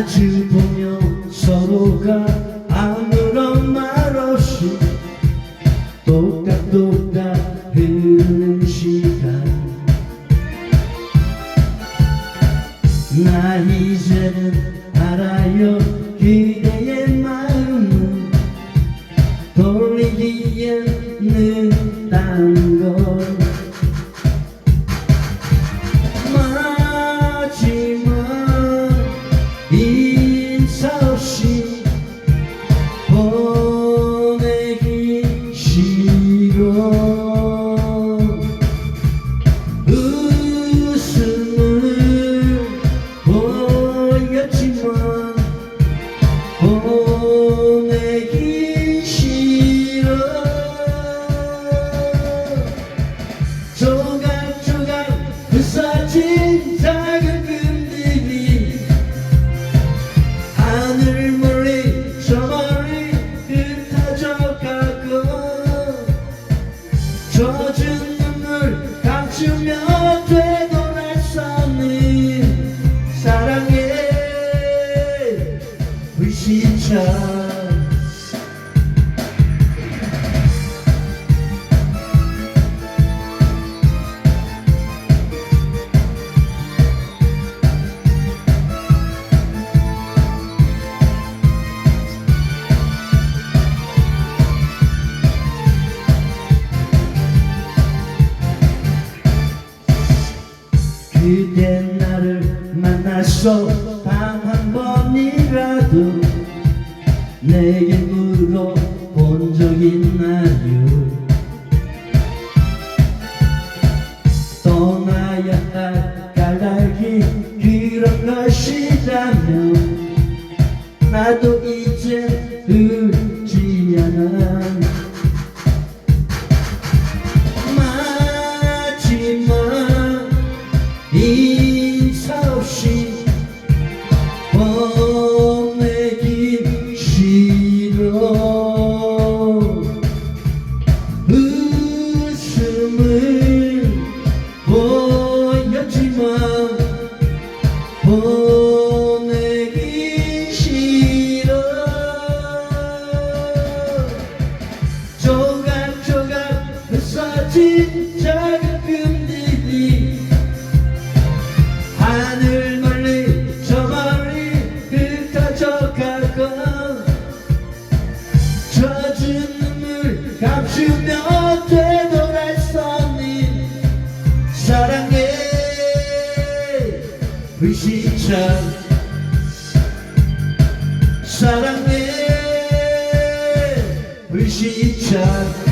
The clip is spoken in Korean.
마주보며 서로가 아무런 말 없이 똑딱똑딱 흐르는 시간. 나 이제는 알아요. 그대의 마음은 돌리기에는 감추며 되돌아서는 사랑의 불시착 그대 나를 만나서 단한 번이라도 내게 물어본 적 있나요? 떠나야 할 까닭이 그런 것이라면 나도 인사 없이 보내기 싫어 웃음을 보였지만 보내기 싫어 조각조각 부서진 불시착 사랑의 불시착